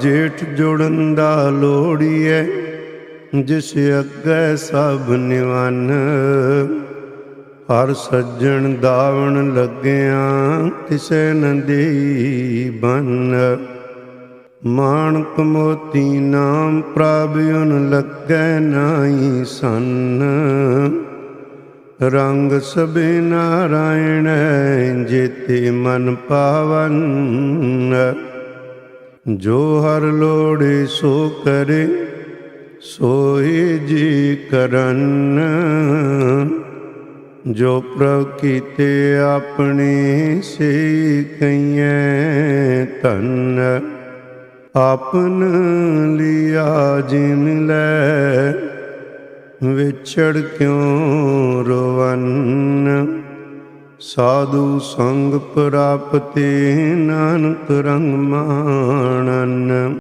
ਜੇਠ ਜੁੜਨ ਦਾ ਲੋੜੀਐ ਜਿਸ ਅੱਗੇ ਸਭ ਨਿਵਨ। ਹਰ ਸੱਜਣ ਦਾਵਣ ਲੱਗਿਆ, ਤਿਸੈ ਨ ਦੇਈ ਬਨ। ਮਾਣਕ ਮੋਤੀ ਨਾਮ ਪ੍ਰਭ ਉਨ ਲੱਗੈ ਨਾਹੀ ਸੰਨ। ਰੰਗ ਸਭੇ ਨਾਰਾਇਣ ਜੇਤੇ ਮਨ ਪਾਵਨ। ਜੋ ਹਰ ਲੋੜੇ ਸੋ ਕਰੇ ਸੋਈ ਜੀ ਕਰਨ। ਜੋ ਪ੍ਰਭ ਕੀਤੇ ਆਪਣੇ ਸੇ ਕਈਐ ਧਨ, ਆਪਨ ਲਿਆ ਜਿਨ ਲੈ, ਵਿਛੜ ਕਿਉ ਰਵਨ। ਸਾਧੂ ਸੰਗ ਪ੍ਰਾਪਤੇ ਨਾਨਕ ਰੰਗ ਮਾਣਨ।